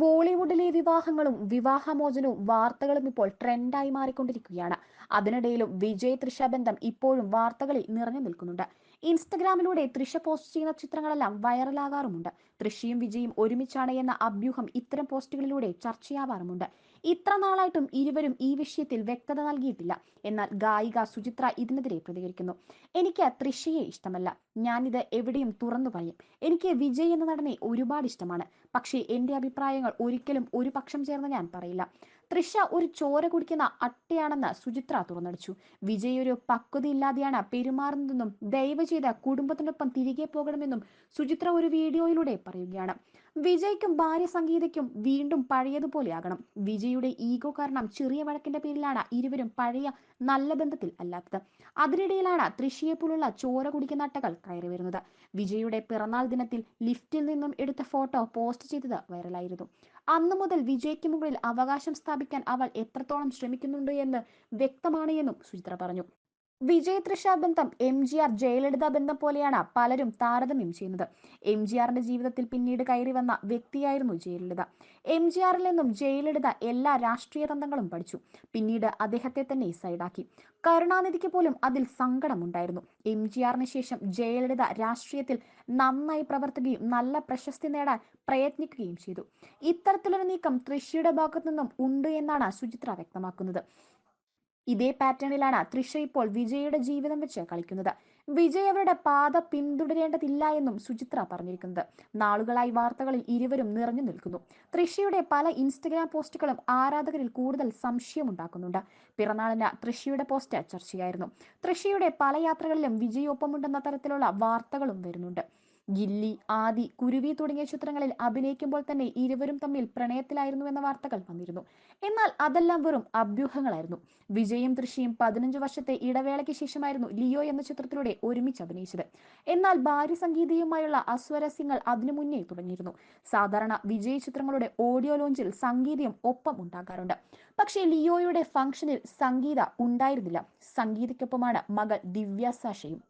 ബോളിവുഡിലെ വിവാഹങ്ങളും വിവാഹമോചനവും വാർത്തകളും ഇപ്പോൾ ട്രെൻഡായി മാറിക്കൊണ്ടിരിക്കുകയാണ്. അതിനിടയിലും വിജയ് തൃഷ ബന്ധം ഇപ്പോഴും വാർത്തകളിൽ നിറഞ്ഞു നിൽക്കുന്നുണ്ട്. ഇൻസ്റ്റഗ്രാമിലൂടെ തൃഷ പോസ്റ്റ് ചെയ്യുന്ന ചിത്രങ്ങളെല്ലാം വൈറലാകാറുമുണ്ട്. തൃഷയും വിജയും ഒരുമിച്ചാണ് എന്ന അഭ്യൂഹം ഇത്തരം പോസ്റ്റുകളിലൂടെ ചർച്ചയാവാറുമുണ്ട്. ഇത്ര നാളായിട്ടും ഇരുവരും ഈ വിഷയത്തിൽ വ്യക്തത നൽകിയിട്ടില്ല. എന്നാൽ ഗായിക സുചിത്ര ഇതിനെതിരെ പ്രതികരിക്കുന്നു. എനിക്ക് തൃശയെ ഇഷ്ടമല്ല. ഞാനിത് എവിടെയും തുറന്നു പറയും. എനിക്ക് വിജയ് എന്ന നടനെ ഒരുപാട് ഇഷ്ടമാണ്. പക്ഷേ എന്റെ അഭിപ്രായങ്ങൾ ഒരിക്കലും ഒരു പക്ഷം ചേർന്ന് ഞാൻ പറയില്ല. തൃഷ ഒരു ചോര കുടിക്കുന്ന അട്ടയാണെന്ന് സുചിത്ര തുറന്നടിച്ചു. വിജയ് ഒരു പക്വതയില്ലാതെയാണ് പെരുമാറുന്നതെന്നും ദയവ് ചെയ്ത് കുടുംബത്തിനൊപ്പം തിരികെ പോകണമെന്നും സുചിത്ര ഒരു വീഡിയോയിലൂടെ പറയുകയാണ്. വിജയ്ക്കും ഭാര്യ സംഗീതയ്ക്കും വീണ്ടും പഴയതുപോലെ ആകണം. വിജയുടെ ഈഗോ കാരണം ചെറിയ വഴക്കിന്റെ പേരിലാണ് ഇരുവരും പഴയ നല്ല ബന്ധത്തിൽ അല്ലാത്തത്. അതിനിടയിലാണ് തൃശിയെ പോലുള്ള ചോര കുടിക്കുന്ന അട്ടകൾ കയറി വരുന്നത്. വിജയുടെ പിറന്നാൾ ദിനത്തിൽ ലിഫ്റ്റിൽ നിന്നും എടുത്ത ഫോട്ടോ പോസ്റ്റ് ചെയ്തത് വൈറലായിരുന്നു. അന്നു മുതൽ വിജയ്ക്ക് മുകളിൽ അവകാശം സ്ഥാപിക്കാൻ അവൾ എത്രത്തോളം ശ്രമിക്കുന്നുണ്ട് എന്ന് വ്യക്തമാണ് എന്നും സുചിത്ര പറഞ്ഞു. വിജയ് തൃഷ ബന്ധം എം ജി ആർ ജയലളിത ബന്ധം പോലെയാണ് പലരും താരതമ്യം ചെയ്യുന്നത്. എം ജി ആറിന്റെ ജീവിതത്തിൽ പിന്നീട് കയറി വന്ന വ്യക്തിയായിരുന്നു ജയലളിത. എം ജി ആറിൽ നിന്നും ജയലളിത എല്ലാ രാഷ്ട്രീയ തന്ത്രങ്ങളും പഠിച്ചു. പിന്നീട് അദ്ദേഹത്തെ തന്നെ സൈഡാക്കി. കരുണാനിധിക്ക് പോലും അതിൽ സങ്കടമുണ്ടായിരുന്നു. എം ജി ആറിന് ശേഷം ജയലളിത രാഷ്ട്രീയത്തിൽ നന്നായി പ്രവർത്തിക്കുകയും നല്ല പ്രശസ്തി നേടാൻ പ്രയത്നിക്കുകയും ചെയ്തു. ഇത്തരത്തിലൊരു നീക്കം തൃശയുടെ ഭാഗത്തു നിന്നും ഉണ്ട് എന്നാണ് സുചിത്ര വ്യക്തമാക്കുന്നത്. ഇതേ പാറ്റേണിലാണ് തൃഷ ഇപ്പോൾ വിജയുടെ ജീവിതം വെച്ച് കളിക്കുന്നത്. വിജയ് അവരുടെ പാത പിന്തുടരേണ്ടതില്ല എന്നും സുചിത്ര പറഞ്ഞിരിക്കുന്നത്. നാളുകളായി വാർത്തകളിൽ ഇരുവരും നിറഞ്ഞു നിൽക്കുന്നു. തൃഷയുടെ പല ഇൻസ്റ്റഗ്രാം പോസ്റ്റുകളും ആരാധകരിൽ കൂടുതൽ സംശയമുണ്ടാക്കുന്നുണ്ട്. പിറന്നാളിന് തൃഷയുടെ പോസ്റ്റ് ചർച്ചയായിരുന്നു. തൃഷയുടെ പല യാത്രകളിലും വിജയൊപ്പമുണ്ടെന്ന തരത്തിലുള്ള വാർത്തകളും വരുന്നുണ്ട്. ഗില്ലി ആദി കുരുവി തുടങ്ങിയ ചിത്രങ്ങളിൽ അഭിനയിക്കുമ്പോൾ തന്നെ ഇരുവരും തമ്മിൽ പ്രണയത്തിലായിരുന്നു എന്ന വാർത്തകൾ വന്നിരുന്നു. എന്നാൽ അതെല്ലാം വെറും അഭ്യൂഹങ്ങളായിരുന്നു. വിജയും തൃശിയും പതിനഞ്ച് വർഷത്തെ ഇടവേളയ്ക്ക് ശേഷമായിരുന്നു ലിയോ എന്ന ചിത്രത്തിലൂടെ ഒരുമിച്ച് അഭിനയിച്ചത്. എന്നാൽ ഭാര്യ സംഗീതയുമായുള്ള അസ്വരസ്യങ്ങൾ അതിനു മുന്നേ തുടങ്ങിയിരുന്നു. സാധാരണ വിജയ് ചിത്രങ്ങളുടെ ഓഡിയോ ലോഞ്ചിൽ സംഗീതം ഒപ്പം ഉണ്ടാകാറുണ്ട്. പക്ഷേ ലിയോയുടെ ഫംഗ്ഷനിൽ സംഗീത ഉണ്ടായിരുന്നില്ല. സംഗീതയ്ക്കൊപ്പമാണ് മകൾ ദിവ്യ സാഷയും